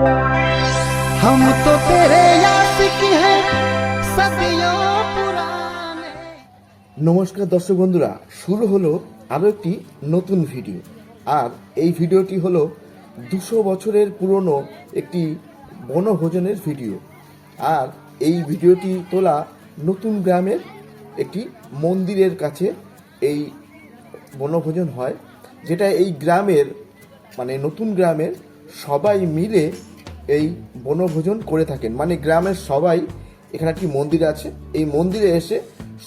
हम तो तेरे आशिक हैं सदियों पुराने নমস্কার দর্শক বন্ধুরা শুরু হলো আরও একটি নতুন ভিডিও আর এই ভিডিওটি হলো দুশো বছরের পুরনো একটি বনভোজনের ভিডিও আর এই ভিডিওটি তোলা নতুন গ্রামের একটি মন্দিরের কাছে এই বনভোজন হয় যেটা এই গ্রামের মানে নতুন গ্রামের সবাই মিলে এই বনভোজন করে থাকেন। মানে গ্রামের সবাই এখানে একটি মন্দির আছে। এই মন্দিরে এসে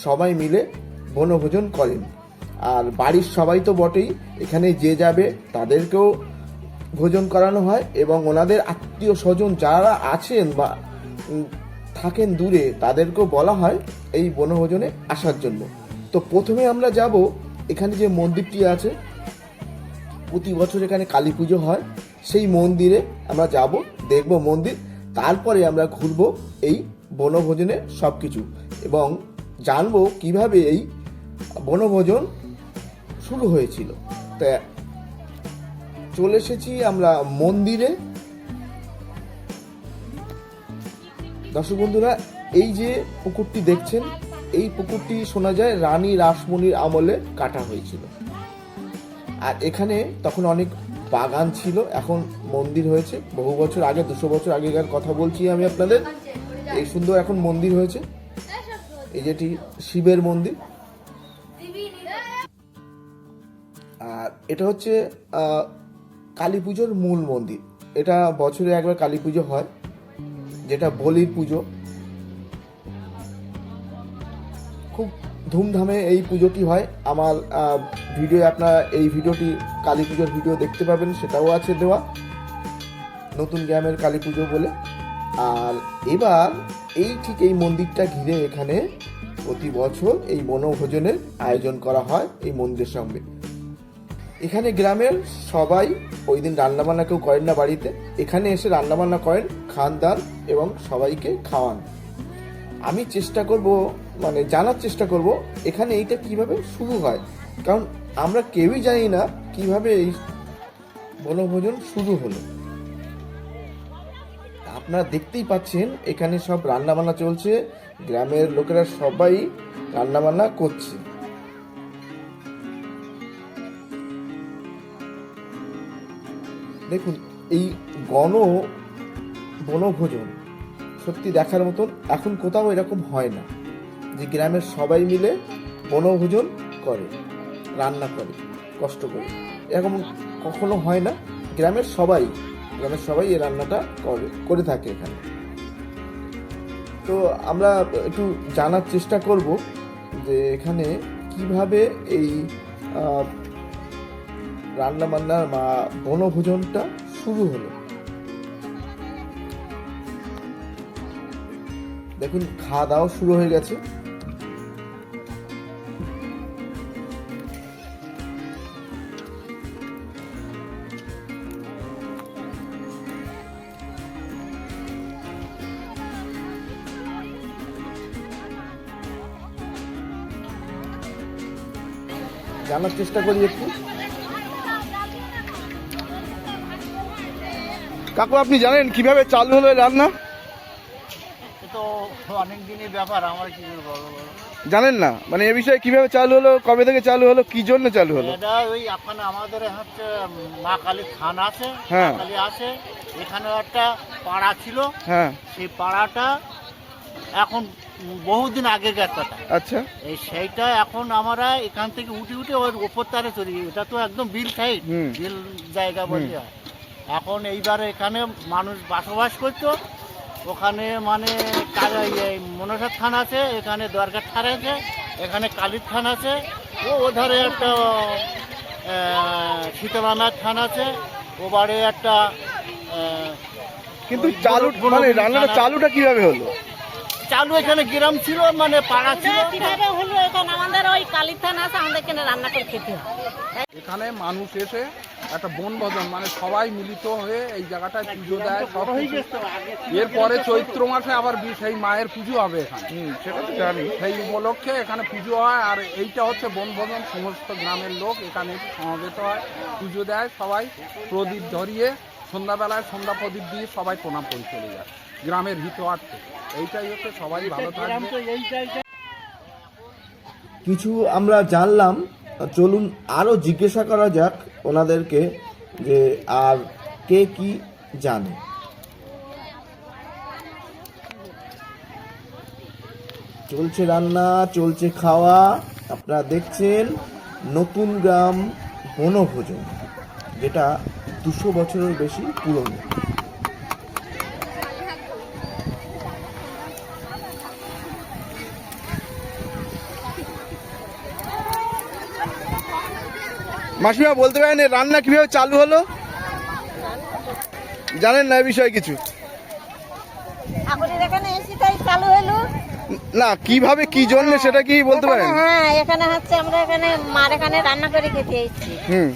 সবাই মিলে বনভোজন করেন। আর বাড়ির সবাই তো বটেই, এখানে যে যাবে তাদেরকেও ভোজন করানো হয় এবং ওনাদের আত্মীয় স্বজন যারা আছেন বা থাকেন দূরে, তাদেরকেও বলা হয় এই বনভোজনে আসার জন্য। তো প্রথমে আমরা যাব এখানে যে মন্দিরটি আছে, প্রতি বছর এখানে কালী পুজো হয়। সেই মন্দিরে আমরা যাব দেখব মন্দির, তারপরে আমরা ঘুরব এই বনভোজনে সব কিছু এবং জানব কীভাবে এই বনভোজন শুরু হয়েছিল। তা চলে এসেছি আমরা মন্দিরে। দর্শক বন্ধুরা, এই যে পুকুরটি দেখছেন, এই পুকুরটি শোনা যায় রানী রাসমণির আমলে কাটা হয়েছিল। আর এখানে তখন অনেক বাগান ছিল, এখন মন্দির হয়েছে। বহু বছর আগে, দুশো বছর আগেকার কথা বলছি আমি আপনাদের। এই সুন্দর এখন মন্দির হয়েছে। এই যেটি শিবের মন্দির। আর এটা হচ্ছে কালী পুজোর মূল মন্দির। এটা বছরে একবার কালী পুজো হয়, যেটা বলির পুজো। ধুমধামে এই পুজোটি হয়। আমার ভিডিও আপনারা এই ভিডিওটি, কালী পুজোর ভিডিও দেখতে পাবেন, সেটাও আছে দেওয়া। নতুন গ্রামের কালী পুজো বলে। আর এবার এই ঠিক এই মন্দিরটা ঘিরে এখানে প্রতি বছর এই বনভোজনের আয়োজন করা হয় এই মন্দিরের সঙ্গে। এখানে গ্রামের সবাই ওই দিন রান্নাবান্না কেউ করেন না বাড়িতে। এখানে এসে রান্নাবান্না করেন খান দান এবং সবাইকে খাওয়ান। আমি চেষ্টা করব মানে জানার চেষ্টা করব, এখানে এইটা কীভাবে শুরু হয়। কারণ আমরা কেউই জানি না কীভাবে এই বনভোজন শুরু হলো। আপনারা দেখতেই পাচ্ছেন, এখানে সব রান্নাবান্না চলছে, গ্রামের লোকেরা সবাই রান্নাবান্না করছে। দেখুন, এই গণ বনভোজন সত্যি দেখার মতন এখন কোথাও এরকম হয় না। যে গ্রামের সবাই মিলে বনভোজন করে, রান্না করে, কষ্ট করে। এরকম কখনো হয় না, গ্রামের সবাই গ্রামের সবাই এই রান্নাটা করে করে থাকে এখানে। তো আমরা একটু জানার চেষ্টা করব যে এখানে কীভাবে এই রান্না বান্নার বা বনভোজনটা শুরু হলো। দেখুন, খাওয়া দাওয়া শুরু হয়ে গেছে। জানার চেষ্টা করি একটু। কাকু আপনি জানেন কীভাবে চালু হলো রান্না? তো অনেক দিনের ব্যাপার আমার কি জানেন না? মানে এ বিষয়ে কীভাবে চালু হলো কবে থেকে চালু হলো কি জন্য চালু হলো? এটা ওই এখন আমাদের হচ্ছে মা কালী আছে হ্যাঁ। কালী আছে এখানে একটা পাড়া ছিল। হ্যাঁ। সেই পাড়াটা এখন বহুদিন আগেকার কথা। আচ্ছা। এই সেইটা এখন আমরা এখান থেকে উঠে উঠে ওর ওপর তারে চলে এটা তো একদম বিল সাইড বিল জায়গা বলতে হয়। এখন এইবার এখানে মানুষ বসবাস করতো ওখানে মানে কা- এই মনসা থান আছে এখানে দরকার থান আছে এখানে কালীর থান আছে ও ওধারে একটা শীতলানার থান আছে ও বাড়ি একটা কিন্তু চালু মানে রান্নাটা চালুটা কীভাবে হলো? চালু এখানে গ্রাম ছিল মানে পাড়া ছিল। কীভাবে হলো এখন? আমাদের ওই কালীর থান আছে আমাদের এখানে রান্না করে খেতে হয় এখানে মানুষ এসে একটা বনভোজন মানে সবাই মিলিত হয়ে এই জায়গাটায় পুজো দেয় সব। এরপরে চৈত্র মাসে আবার সেই মায়ের পুজো হবে এখানে। সেটা তো জানি। সেই উপলক্ষে এখানে পুজো হয় আর এইটা হচ্ছে বনভোজন সমস্ত গ্রামের লোক এখানে সমবেত হয় পুজো দেয় সবাই প্রদীপ ধরিয়ে। সন্ধ্যাবেলায় সন্ধ্যা প্রদীপ দিয়ে সবাই প্রণাম করে চলে যায়। গ্রামের হিতোয়ার্থে এইটাই হচ্ছে সবাই ভালো থাকবে। কিছু আমরা জানলাম চলুন আরও জিজ্ঞাসা করা যাক ওনাদেরকে যে আর কে কি জানে। চলছে রান্না চলছে খাওয়া আপনারা দেখছেন নতুন গ্রাম বনভোজন যেটা দুশো বছরের বেশি পুরনো। মাসিমা বলতে পারেন রান্না কীভাবে চালু হলো? জানেন না বিষয়ে কিছু? চালু হলো? না কীভাবে কি জন্য সেটা কি বলতে পারেন? হ্যাঁ এখানে হচ্ছে আমরা এখানে মার এখানে রান্না করে খেতে এসেছি। হুম।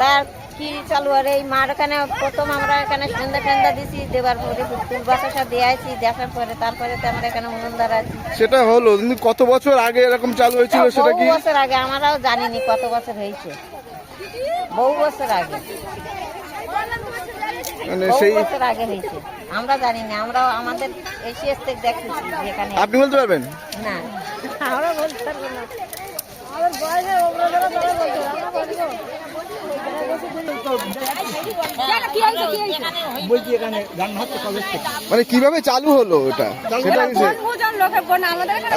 তার কি চালু আর এই মার এখানে প্রথম আমরা এখানে সন্ধ্যা টন্দা দিছি দেবার পরে ফুল বাতাসা দিয়েছি দেখার পরে তারপরে তো আমরা এখানে উনুনদার আছি। সেটা হলো কিন্তু কত বছর আগে এরকম চালু হয়েছিল সেটা কি? বছর আগে আমরাও জানিনি কত বছর হয়েছে। বহু বছর আগে। মানে সেই বছর আগে হয়েছে। আমরা জানি না আমরা আমাদের দেখতেছি যেখানে। আপনি বলতে পারবেন? না। আমরা বলতে পারব না। আমাদের বয়সে ওগুলো বলতে পারবে, আমরা বলব। মানে কীভাবে চালু হলো ওটা সেটা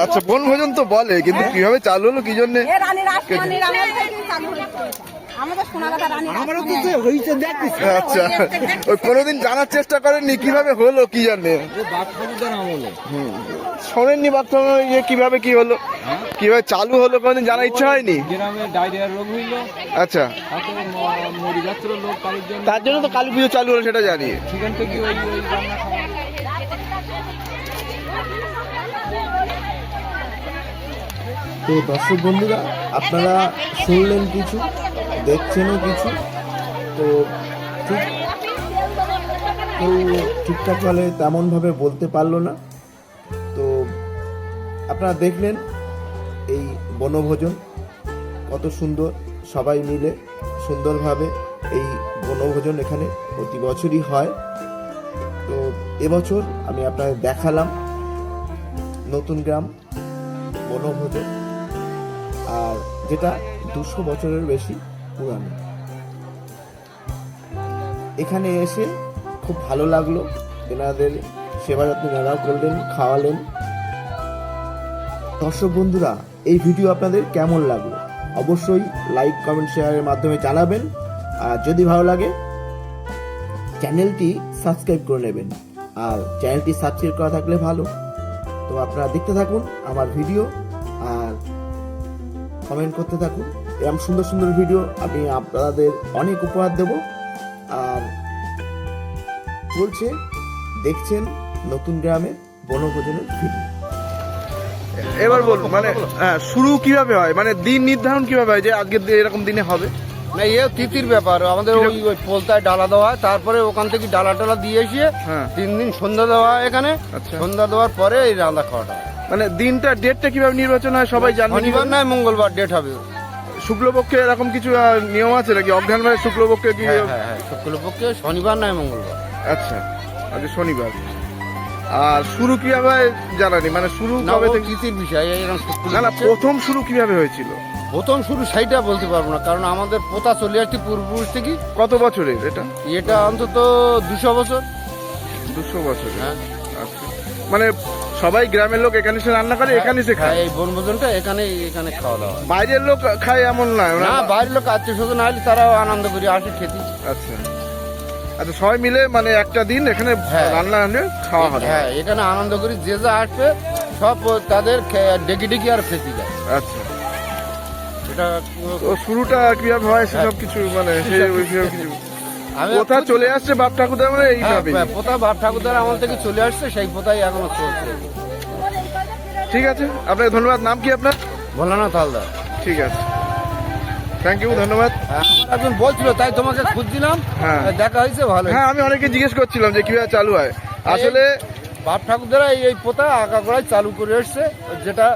আচ্ছা বনভোজন তো বলে কিন্তু কীভাবে চালু হলো কি জন্য? কথা রানী আচ্ছা। ওই কোনোদিন জানার চেষ্টা করেননি কীভাবে হলো কি জানে? শোনেননি বাচ্চারা যে কীভাবে কি হলো? কীভাবে চালু হলো কোনোদিন জানার ইচ্ছা হয়নি? আচ্ছা। তার জন্য তো কালী পুজো চালু হলো সেটা জানি। তো দর্শক বন্ধুরা আপনারা শুনলেন কিছু। দেখছেনও কিছু। তো ঠিক কেউ ঠিকঠাকভাবে তেমনভাবে বলতে পারল না। তো আপনারা দেখলেন এই বনভোজন কত সুন্দর। সবাই মিলে সুন্দরভাবে এই বনভোজন এখানে প্রতি বছরই হয়। তো এবছর আমি আপনাদের দেখালাম নতুন গ্রাম বনভোজন। আর যেটা দুশো বছরের বেশি। পুরানো। এখানে এসে খুব ভালো লাগল। এনাদের সেবা যত্ন এনারাও করলেন, খাওয়ালেন। দর্শক বন্ধুরা, এই ভিডিও আপনাদের কেমন লাগল? অবশ্যই লাইক কমেন্ট শেয়ারের মাধ্যমে জানাবেন। আর যদি ভালো লাগে, চ্যানেলটি সাবস্ক্রাইব করে নেবেন। আর চ্যানেলটি সাবস্ক্রাইব করা থাকলে ভালো। তো আপনারা দেখতে থাকুন আমার ভিডিও, আর কমেন্ট করতে থাকুন। এরকম সুন্দর সুন্দর ভিডিও আমি আপনাদের অনেক উপহার দেব। আর বলছে দেখছেন নতুন গ্রামে বনভোজনের ভিডিও এবার বলব মানে হ্যাঁ, শুরু কীভাবে হয়? মানে দিন নির্ধারণ কীভাবে হয় যে আজকের দিন এরকম দিনে হবে? না এ তিথির ব্যাপার। আমাদের ওই ওই পোলতায় ডালা দেওয়া হয় তারপরে ওখান থেকে ডালা টালা দিয়ে এসে হ্যাঁ। তিন দিন সন্ধ্যা দেওয়া হয় এখানে। আচ্ছা। সন্ধ্যা দেওয়ার পরে এই রান্না খাওয়াটা মানে দিনটা ডেটটা কীভাবে নির্বাচন হয় সবাই জানবে শনিবার নয় মঙ্গলবার ডেট হবে। শুক্লপক্ষে এরকম কিছু নিয়ম আছে নাকি? অজ্ঞান মানে শুক্লপক্ষে কি হ্যাঁ হ্যাঁ হ্যাঁ শুক্লপক্ষে শনিবার নয় মঙ্গলবার। আচ্ছা আজকে শনিবার। আর শুরু কীভাবে জানানি মানে শুরু কবে থেকে? তিথির বিষয় এরকম না না প্রথম শুরু কীভাবে হয়েছিল? প্রথম শুরু সেইটা বলতে পারব না কারণ আমাদের পোতা চলে আসছে পূর্বপুরুষ থেকে। কত বছরের এটা? এটা অন্তত দুশো বছর। দুশো বছর হ্যাঁ। মানে সবাই গ্রামের লোক এখানে এসে রান্না করে এখানে এসে হ্যাঁ খায় এই বনভোজনটা এখানে এখানে খাওয়া দাওয়া বাইরের লোক খায় এমন নয় না বাইরের লোক আত্মীয় স্বজন আসলে তারাও আনন্দ করে আসে খেতে আচ্ছা। আচ্ছা সবাই মিলে মানে একটা দিন এখানে হ্যাঁ। রান্না হলে খাওয়া হবে হ্যাঁ এখানে আনন্দ করি যে যা আসবে সব তাদের ডেকে ডেকে আর খেতে যায়। আচ্ছা। এটা শুরুটা কীভাবে হয় সেসব কিছু মানে সেই কিছু। আমি কোথা চলে আসছে বাপ ঠাকুরদা মানে এইভাবে হ্যাঁ, পোতা বাপ ঠাকুরদার আমল থেকে চলে আসছে সেই পোতাই এখনও চলছে। ঠিক আছে আপনাকে ধন্যবাদ। নাম কি আপনার? ভোলানাথ হালদার। ঠিক আছে। থ্যাংক ইউ ধন্যবাদ। হ্যাঁ, একজন বলছিল তাই তোমাকে খুঁজছিলাম। হ্যাঁ। দেখা হয়েছে ভালো হ্যাঁ আমি অনেকে জিজ্ঞেস করছিলাম যে কীভাবে চালু হয়। আসলে বাপ ঠাকুরদারা এই- এই পোতা আঁকা করাই চালু করে এসছে। যেটা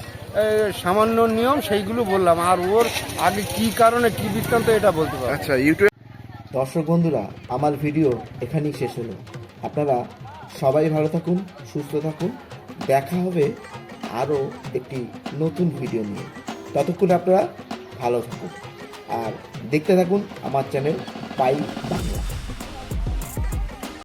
সামান্য নিয়ম সেইগুলো বললাম। আর ওর আগে কি কারণে কি বৃত্তান্ত এটা বলতে পারব। আচ্ছা ইউটিউব দর্শক বন্ধুরা, আমার ভিডিও এখানেই শেষ হলো। আপনারা সবাই ভালো থাকুন, সুস্থ থাকুন। দেখা হবে আরও একটি নতুন ভিডিও নিয়ে। ততক্ষণ আপনারা ভালো থাকুন। আর দেখতে থাকুন আমার চ্যানেল পাই বাংলা।